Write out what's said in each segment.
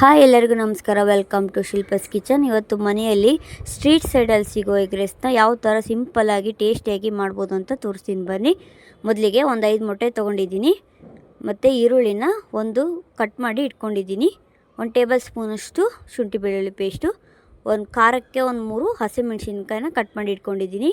Hi ಎಲ್ಲರಿಗೂ ನಮಸ್ಕಾರ. Welcome to ಶಿಲ್ಪಸ್ kitchen ಇವತ್ತು ಮನೆಯಲ್ಲಿ ಸ್ಟ್ರೀಟ್ ಸೈಡಲ್ಲಿ ಸಿಗೋ ಎಗ್ ರೈಸ್ನ ಯಾವ ಥರ ಸಿಂಪಲ್ಲಾಗಿ ಟೇಸ್ಟಿಯಾಗಿ ಮಾಡ್ಬೋದು ಅಂತ ತೋರಿಸ್ತೀನಿ. ಬನ್ನಿ. ಮೊದಲಿಗೆ ಒಂದು ಐದು ಮೊಟ್ಟೆ ತೊಗೊಂಡಿದ್ದೀನಿ. ಮತ್ತು ಈರುಳ್ಳಿನ ಒಂದು ಕಟ್ ಮಾಡಿ ಇಟ್ಕೊಂಡಿದ್ದೀನಿ. ಒಂದು ಟೇಬಲ್ ಸ್ಪೂನಷ್ಟು ಶುಂಠಿ ಬೆಳ್ಳುಳ್ಳಿ ಪೇಸ್ಟು ಒಂದು ಖಾರಕ್ಕೆ ಒಂದು ಮೂರು ಹಸಿಮೆಣ್ಸಿನ್ಕಾಯಿನ ಕಟ್ ಮಾಡಿ ಇಟ್ಕೊಂಡಿದ್ದೀನಿ.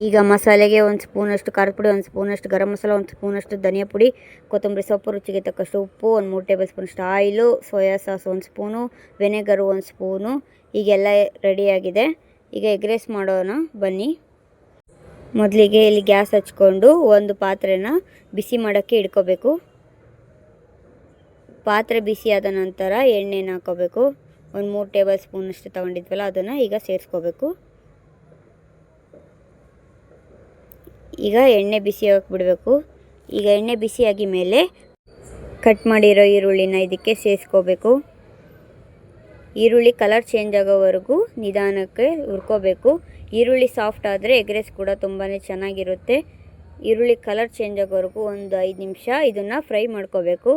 ಈಗ ಮಸಾಲೆಗೆ ಒಂದು ಸ್ಪೂನಷ್ಟು ಖಾರದ ಪುಡಿ, ಒಂದು ಸ್ಪೂನಷ್ಟು ಗರಂ ಮಸಾಲ, ಒಂದು ಸ್ಪೂನಷ್ಟು ಧನಿಯಾ ಪುಡಿ, ಕೊತ್ತಂಬರಿ ಸೊಪ್ಪು, ರುಚಿಗೆ ತಕ್ಕಷ್ಟು ಉಪ್ಪು, ಒಂದು ಮೂರು ಟೇಬಲ್ ಸ್ಪೂನಷ್ಟು ಆಯಿಲು, ಸೋಯಾ ಸಾಸ್ ಒಂದು ಸ್ಪೂನು, ವೆನೆಗರು ಒಂದು ಸ್ಪೂನು. ಈಗೆಲ್ಲ ರೆಡಿಯಾಗಿದೆ ಈಗ ಎಗ್ ರೈಸ್ ಮಾಡೋಣ, ಬನ್ನಿ. ಮೊದಲಿಗೆ ಇಲ್ಲಿ ಗ್ಯಾಸ್ ಹಚ್ಕೊಂಡು ಒಂದು ಪಾತ್ರೆನ ಬಿಸಿ ಮಾಡೋಕ್ಕೆ ಇಟ್ಕೋಬೇಕು. ಪಾತ್ರೆ ಬಿಸಿಯಾದ ನಂತರ ಎಣ್ಣೆನ ಹಾಕೋಬೇಕು. ಒಂದು ಮೂರು ಟೇಬಲ್ ಸ್ಪೂನಷ್ಟು ತೊಗೊಂಡಿದ್ವಲ್ಲ, ಅದನ್ನು ಈಗ ಸೇರಿಸ್ಕೋಬೇಕು. ಈಗ ಎಣ್ಣೆ ಬಿಸಿ ಹಾಕ್ಬಿಡ್ಬೇಕು ಬಿಡಬೇಕು. ಈಗ ಎಣ್ಣೆ ಬಿಸಿಯಾಗಿ ಮೇಲೆ ಕಟ್ ಮಾಡಿರೋ ಈರುಳ್ಳಿನ ಇದಕ್ಕೆ ಸೇರಿಸ್ಕೋಬೇಕು. ಈರುಳ್ಳಿ ಕಲರ್ ಚೇಂಜ್ ಆಗೋವರೆಗೂ ನಿಧಾನಕ್ಕೆ ಹುರ್ಕೋಬೇಕು. ಈರುಳ್ಳಿ ಸಾಫ್ಟ್ ಆದರೆ ಎಗ್ ರೈಸ್ ಕೂಡ ತುಂಬಾ ಚೆನ್ನಾಗಿರುತ್ತೆ. ಈರುಳ್ಳಿ ಕಲರ್ ಚೇಂಜ್ ಆಗೋವರೆಗೂ ಒಂದು ಐದು ನಿಮಿಷ ಇದನ್ನು ಫ್ರೈ ಮಾಡ್ಕೋಬೇಕು.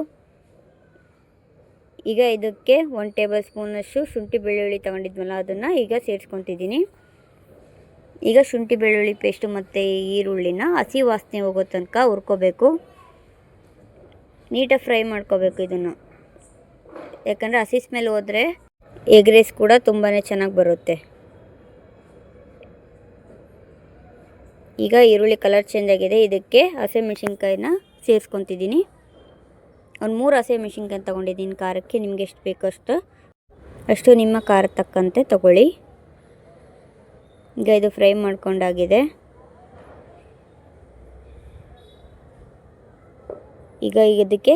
ಈಗ ಇದಕ್ಕೆ ಒನ್ ಟೇಬಲ್ ಸ್ಪೂನಷ್ಟು ಶುಂಠಿ ಬೆಳ್ಳುಳ್ಳಿ ತೊಗೊಂಡಿದ್ವಲ್ಲ, ಅದನ್ನು ಈಗ ಸೇರಿಸ್ಕೊತಿದ್ದೀನಿ. ಈಗ ಶುಂಠಿ ಬೆಳ್ಳುಳ್ಳಿ ಪೇಸ್ಟು ಮತ್ತು ಈರುಳ್ಳಿನ ಹಸಿ ವಾಸನೆ ಹೋಗೋ ತನಕ ಹುರ್ಕೋಬೇಕು. ನೀಟಾಗಿ ಫ್ರೈ ಮಾಡ್ಕೋಬೇಕು ಇದನ್ನು. ಯಾಕಂದರೆ ಹಸಿ ಸ್ಮೆಲ್ ಹೋದರೆ ಎಗ್ ರೈಸ್ ಕೂಡ ತುಂಬಾ ಚೆನ್ನಾಗಿ ಬರುತ್ತೆ. ಈಗ ಈರುಳ್ಳಿ ಕಲರ್ ಚೇಂಜ್ ಆಗಿದೆ. ಇದಕ್ಕೆ ಹಸಿಮೆಣ್ಸಿನ್ಕಾಯಿನ ಸೇರಿಸ್ಕೊತಿದ್ದೀನಿ. ಒಂದು ಮೂರು ಹಸಿ ಮೆಣಸಿನ್ಕಾಯಿ ತೊಗೊಂಡಿದ್ದೀನಿ ಖಾರಕ್ಕೆ ನಿಮ್ಗೆ ಎಷ್ಟು ಬೇಕೋ ಅಷ್ಟು. ಅಷ್ಟು ನಿಮ್ಮ ಖಾರ ತಕ್ಕಂತೆ ತಗೊಳ್ಳಿ. ಈಗ ಇದು ಫ್ರೈ ಮಾಡ್ಕೊಂಡಾಗಿದೆ. ಈಗ ಈಗ ಇದಕ್ಕೆ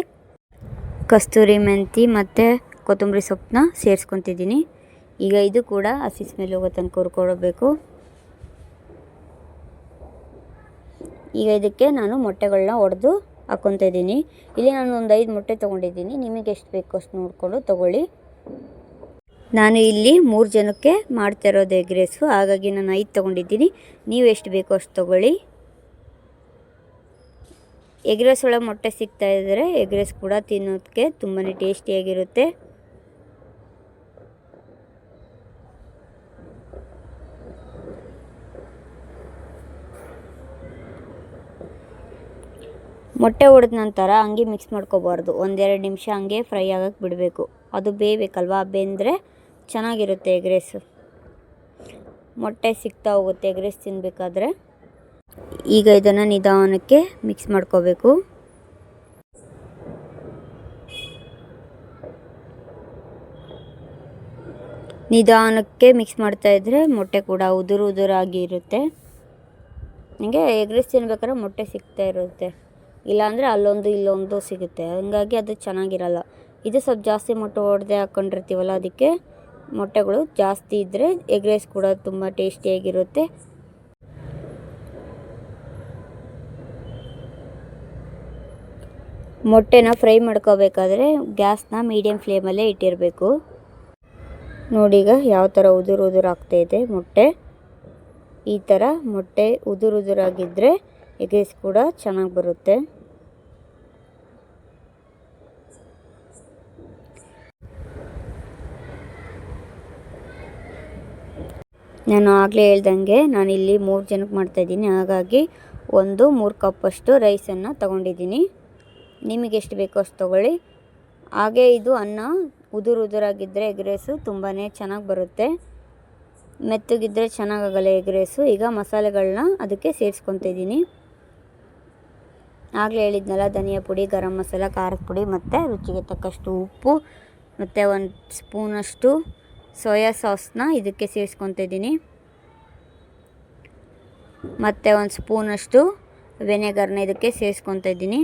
ಕಸ್ತೂರಿ ಮೆಂತಿ ಮತ್ತು ಕೊತ್ತಂಬರಿ ಸೊಪ್ಪನ್ನ ಸೇರಿಸ್ಕೊತಿದ್ದೀನಿ. ಈಗ ಇದು ಕೂಡ ಹಸಿ ಸ್ಮೆಲ್ ಹೋಗೋ ತನಕ ಹುರ್ಕೊಳ್ಬೇಕು ಈಗ ಇದಕ್ಕೆ ನಾನು ಮೊಟ್ಟೆಗಳನ್ನ ಒಡೆದು ಹಾಕ್ಕೊತಾ ಇದ್ದೀನಿ. ಇಲ್ಲಿ ನಾನು ಒಂದು ಐದು ಮೊಟ್ಟೆ ತೊಗೊಂಡಿದ್ದೀನಿ. ನಿಮಗೆ ಎಷ್ಟು ಬೇಕೋ ಅಷ್ಟು ನೋಡಿಕೊಂಡು ತೊಗೊಳ್ಳಿ. ನಾನು ಇಲ್ಲಿ ಮೂರು ಜನಕ್ಕೆ ಮಾಡ್ತಾ ಇರೋದು ಎಗ್ ರೈಸು ಹಾಗಾಗಿ ನಾನು ಐದು ತೊಗೊಂಡಿದ್ದೀನಿ. ನೀವು ಎಷ್ಟು ಬೇಕೋ ಅಷ್ಟು ತೊಗೊಳ್ಳಿ. ಎಗ್ ರೈಸ್ ಒಳಗೆ ಮೊಟ್ಟೆ ಸಿಗ್ತಾ ಇದ್ದರೆ ಎಗ್ ರೈಸ್ ಕೂಡ ತಿನ್ನೋದಕ್ಕೆ ತುಂಬಾ ಟೇಸ್ಟಿಯಾಗಿರುತ್ತೆ. ಮೊಟ್ಟೆ ಹೊಡೆದ ನಂತರ ಹಂಗೆ ಮಿಕ್ಸ್ ಮಾಡ್ಕೋಬಾರ್ದು. ಒಂದೆರಡು ನಿಮಿಷ ಹಂಗೆ ಫ್ರೈ ಆಗಕ್ಕೆ ಬಿಡಬೇಕು. ಅದು ಬೇಯಬೇಕಲ್ವಾ ಬೆಂದರೆ ಚೆನ್ನಾಗಿರುತ್ತೆ ಎಗ್ ರೈಸು ಮೊಟ್ಟೆ ಸಿಗ್ತಾ ಹೋಗುತ್ತೆ ಎಗ್ ರೈಸ್ ತಿನ್ನಬೇಕಾದ್ರೆ ಈಗ ಇದನ್ನು ನಿಧಾನಕ್ಕೆ ಮಿಕ್ಸ್ ಮಾಡ್ಕೋಬೇಕು. ನಿಧಾನಕ್ಕೆ ಮಿಕ್ಸ್ ಮಾಡ್ತಾ ಇದ್ದರೆ ಮೊಟ್ಟೆ ಕೂಡ ಉದುರು ಉದುರಾಗಿ ಇರುತ್ತೆ. ನನಗೆ ಎಗ್ ರೈಸ್ ತಿನ್ಬೇಕಾದ್ರೆ ಮೊಟ್ಟೆ ಸಿಗ್ತಾ ಇರುತ್ತೆ. ಇಲ್ಲಾಂದರೆ ಅಲ್ಲೊಂದು ಇಲ್ಲೊಂದು ಸಿಗುತ್ತೆ. ಹಂಗಾಗಿ ಅದು ಚೆನ್ನಾಗಿರಲ್ಲ. ಇದು ಸ್ವಲ್ಪ ಜಾಸ್ತಿ ಮೊಟ್ಟೆ ಒಡೆದೇ ಹಾಕ್ಕೊಂಡಿರ್ತೀವಲ್ಲ ಅದಕ್ಕೆ ಮೊಟ್ಟೆಗಳು ಜಾಸ್ತಿ ಇದ್ದರೆ ಎಗ್ ರೈಸ್ ಕೂಡ ತುಂಬ ಟೇಸ್ಟಿಯಾಗಿರುತ್ತೆ. ಮೊಟ್ಟೆನ ಫ್ರೈ ಮಾಡ್ಕೋಬೇಕಾದ್ರೆ ಗ್ಯಾಸ್ನ ಮೀಡಿಯಮ್ ಫ್ಲೇಮಲ್ಲೇ ಇಟ್ಟಿರಬೇಕು. ನೋಡಿ ಈಗ ಯಾವ ಥರ ಉದುರು ಉದುರು ಇದೆ ಮೊಟ್ಟೆ. ಈ ಥರ ಮೊಟ್ಟೆ ಉದುರು ಉದುರಾಗಿದ್ದರೆ ಎಗ್ ರೈಸ್ ಕೂಡ ಚೆನ್ನಾಗಿ ಬರುತ್ತೆ. ನಾನು ಆಗಲೇ ಹೇಳ್ದಂಗೆ ನಾನಿಲ್ಲಿ ಮೂರು ಜನಕ್ಕೆ ಮಾಡ್ತಾಯಿದ್ದೀನಿ ಹಾಗಾಗಿ ಒಂದು, ಮೂರು ಕಪ್ಪಷ್ಟು ರೈಸನ್ನು ತಗೊಂಡಿದ್ದೀನಿ. ನಿಮಗೆ ಎಷ್ಟು ಬೇಕೋ ಅಷ್ಟು ತೊಗೊಳ್ಳಿ. ಹಾಗೆ ಇದು ಅನ್ನ ಉದುರು ಉದುರಾಗಿದ್ದರೆ ಎಗ್ ರೈಸು ತುಂಬಾ ಚೆನ್ನಾಗಿ ಬರುತ್ತೆ. ಮೆತ್ತಗಿದ್ದರೆ ಚೆನ್ನಾಗಾಗಲ್ಲ ಎಗ್ ರೈಸು ಈಗ ಮಸಾಲೆಗಳನ್ನ ಅದಕ್ಕೆ ಸೇರಿಸ್ಕೊತಿದ್ದೀನಿ ಆಗಲೇ ಹೇಳಿದ್ನಲ್ಲ, ಧನಿಯಾ ಪುಡಿ, ಗರಂ ಮಸಾಲ, ಖಾರದ ಪುಡಿ ಮತ್ತು ರುಚಿಗೆ ತಕ್ಕಷ್ಟು ಉಪ್ಪು ಮತ್ತು ಒಂದು ಸ್ಪೂನಷ್ಟು ಸೋಯಾ ಸಾಸ್ನ ಇದಕ್ಕೆ ಸೇರಿಸ್ಕೊತಿದ್ದೀನಿ. ಮತ್ತು ಒಂದು ಸ್ಪೂನಷ್ಟು ವೆನೆಗರ್ನ ಇದಕ್ಕೆ ಸೇರಿಸ್ಕೊತಿದ್ದೀನಿ.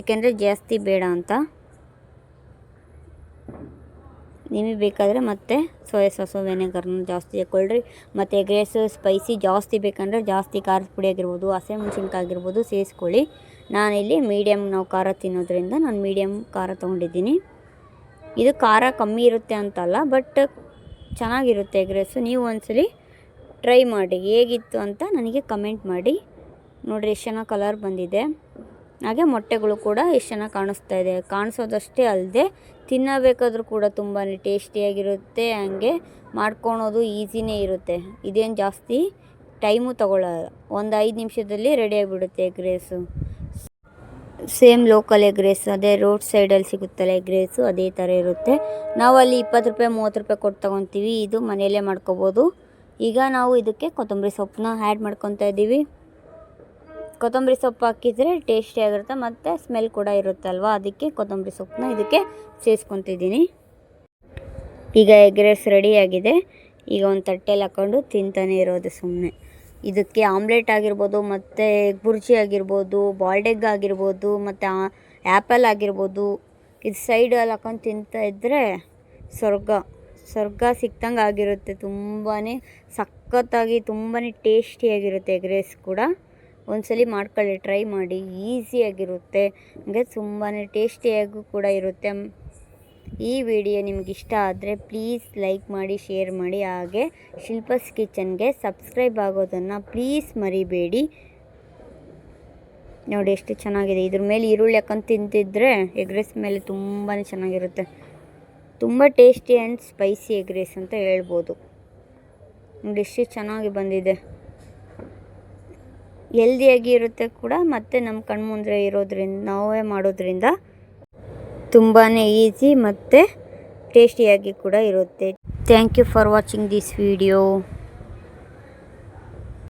ಏಕೆಂದರೆ ಜಾಸ್ತಿ ಬೇಡ ಅಂತ. ನಿಮಗೆ ಬೇಕಾದರೆ ಮತ್ತೆ ಸೋಯಾ ಸಾಸು, ವೆನೆಗರ್ನ ಜಾಸ್ತಿ ಹಾಕ್ಕೊಳ್ರಿ. ಮತ್ತು ಎಗ್ ರೈಸ್ ಸ್ಪೈಸಿ ಜಾಸ್ತಿ ಬೇಕಂದರೆ ಜಾಸ್ತಿ ಖಾರದ ಪುಡಿ ಆಗಿರ್ಬೋದು ಹಸಿಮೆಣ್ಸಿನ್ಕಾಯಿ ಆಗಿರ್ಬೋದು ಸೇರಿಸ್ಕೊಳ್ಳಿ. ನಾನಿಲ್ಲಿ ಮೀಡಿಯಮ್ ನಾವು ಖಾರ ತಿನ್ನೋದ್ರಿಂದ ನಾನು ಮೀಡಿಯಮ್ ಖಾರ ತೊಗೊಂಡಿದ್ದೀನಿ. ಇದು ಖಾರ ಕಮ್ಮಿ ಇರುತ್ತೆ ಅಂತಲ್ಲ ಬಟ್ ಚೆನ್ನಾಗಿರುತ್ತೆ ಎಗ್ ರೈಸು ನೀವು ಒಂದ್ಸಲಿ ಟ್ರೈ ಮಾಡಿ, ಹೇಗಿತ್ತು ಅಂತ ನನಗೆ ಕಮೆಂಟ್ ಮಾಡಿ. ನೋಡಿರಿ ಎಷ್ಟು ಚೆನ್ನಾಗಿ ಕಲರ್ ಬಂದಿದೆ. ಹಾಗೆ ಮೊಟ್ಟೆಗಳು ಕೂಡ ಎಷ್ಟು ಚೆನ್ನಾಗಿ ಕಾಣಿಸ್ತಾ ಇದೆ. ಕಾಣಿಸೋದಷ್ಟೇ ಅಲ್ಲದೆ ತಿನ್ನಬೇಕಾದ್ರೂ ಕೂಡ ತುಂಬಾ ಟೇಸ್ಟಿಯಾಗಿರುತ್ತೆ, ಹಂಗೆ ಮಾಡ್ಕೊಳೋದು ಈಸಿನೇ ಇರುತ್ತೆ. ಇದೇನು ಜಾಸ್ತಿ ಟೈಮು ತಗೊಳ್ಳೋಲ್ಲ ಒಂದು ಐದು ನಿಮಿಷದಲ್ಲಿ ರೆಡಿಯಾಗಿಬಿಡುತ್ತೆ egg rice same local egg rice ಅದೇ ರೋಡ್ ಸೈಡಲ್ಲಿ ಸಿಗುತ್ತಲ್ಲ ಎಗ್ ರೈಸು ಅದೇ ಥರ ಇರುತ್ತೆ. ನಾವು ಅಲ್ಲಿ ಇಪ್ಪತ್ತು ರೂಪಾಯಿ, ಮೂವತ್ತು ರೂಪಾಯಿ ಕೊಟ್ಟು ತೊಗೊತೀವಿ. ಇದು ಮನೆಯಲ್ಲೇ ಮಾಡ್ಕೋಬೋದು. ಈಗ ನಾವು ಇದಕ್ಕೆ ಕೊತ್ತಂಬರಿ ಸೊಪ್ಪನ್ನ ಆ್ಯಡ್ ಮಾಡ್ಕೊತಾ ಇದ್ದೀವಿ. ಕೊತ್ತಂಬರಿ ಸೊಪ್ಪು ಹಾಕಿದರೆ ಟೇಸ್ಟಿಯಾಗಿರುತ್ತೆ ಮತ್ತು ಸ್ಮೆಲ್ ಕೂಡ ಇರುತ್ತಲ್ವ? ಅದಕ್ಕೆ ಕೊತ್ತಂಬರಿ ಸೊಪ್ಪನ್ನ ಇದಕ್ಕೆ ಸೇರಿಸ್ಕೊತಿದ್ದೀನಿ. ಈಗ ಎಗ್ ರೈಸ್ ರೆಡಿಯಾಗಿದೆ ಈಗ ಒಂದು ತಟ್ಟೆಲಿ ಹಾಕ್ಕೊಂಡು ತಿಂತಾನೆ ಇರೋದು ಸುಮ್ಮನೆ ಇದಕ್ಕೆ ಆಮ್ಲೆಟ್ ಆಗಿರ್ಬೋದು, ಮತ್ತು ಬುರ್ಜಿ ಆಗಿರ್ಬೋದು ಬಾಲ್ಡ್ ಎಗ್ ಆಗಿರ್ಬೋದು, ಮತ್ತು ಆ್ಯಪಲ್ ಆಗಿರ್ಬೋದು. ಇದು ಸೈಡಲ್ಲಿ ಹಾಕೊಂಡು ತಿಂತಾ ಇದ್ದರೆ ಸ್ವರ್ಗ. ಸ್ವರ್ಗ ಸಿಕ್ತಂಗೆ ಆಗಿರುತ್ತೆ. ತುಂಬಾ ಸಖತ್ತಾಗಿ ತುಂಬಾ ಟೇಸ್ಟಿಯಾಗಿರುತ್ತೆ ಎಗ್ ರೈಸ್ ಕೂಡ. ಒಂದ್ಸಲಿ ಮಾಡ್ಕೊಳ್ಳಿ, ಟ್ರೈ ಮಾಡಿ. ಈಸಿಯಾಗಿರುತ್ತೆ ಹಾಗೆ ತುಂಬಾ ಟೇಸ್ಟಿಯಾಗೂ ಕೂಡ ಇರುತ್ತೆ. ಈ ವಿಡಿಯೋ ನಿಮ್ಗೆ ಇಷ್ಟ ಆದರೆ ಪ್ಲೀಸ್ ಲೈಕ್ ಮಾಡಿ ಶೇರ್ ಮಾಡಿ, ಹಾಗೆ ಶಿಲ್ಪಸ್ ಕಿಚನ್ಗೆ ಸಬ್ಸ್ಕ್ರೈಬ್ ಆಗೋದನ್ನು ಪ್ಲೀಸ್ ಮರಿಬೇಡಿ. ನೋಡಿ ಎಷ್ಟು ಚೆನ್ನಾಗಿದೆ. ಇದ್ರ ಮೇಲೆ ಈರುಳ್ಳಿ ಹಾಕೊಂಡು ತಿಂತಿದ್ರೆ ಎಗ್ ರೈಸ್ ಮೇಲೆ ತುಂಬಾ ಚೆನ್ನಾಗಿರುತ್ತೆ. ತುಂಬ tasty and spicy egg rice ಅಂತ ಹೇಳ್ಬೋದು. ನೋಡಿ ಎಷ್ಟು ಚೆನ್ನಾಗಿ ಬಂದಿದೆ. ಹೆಲ್ದಿಯಾಗಿ ಇರುತ್ತೆ ಕೂಡ, ಮತ್ತು ನಮ್ಮ ಕಣ್ಮುಂದ್ರೆ ಇರೋದ್ರಿಂದ, ನಾವೇ ಮಾಡೋದ್ರಿಂದ ತುಂಬಾ ಈಸಿ ಮತ್ತು ಟೇಸ್ಟಿಯಾಗಿ ಕೂಡ ಇರುತ್ತೆ. Thank you for watching this video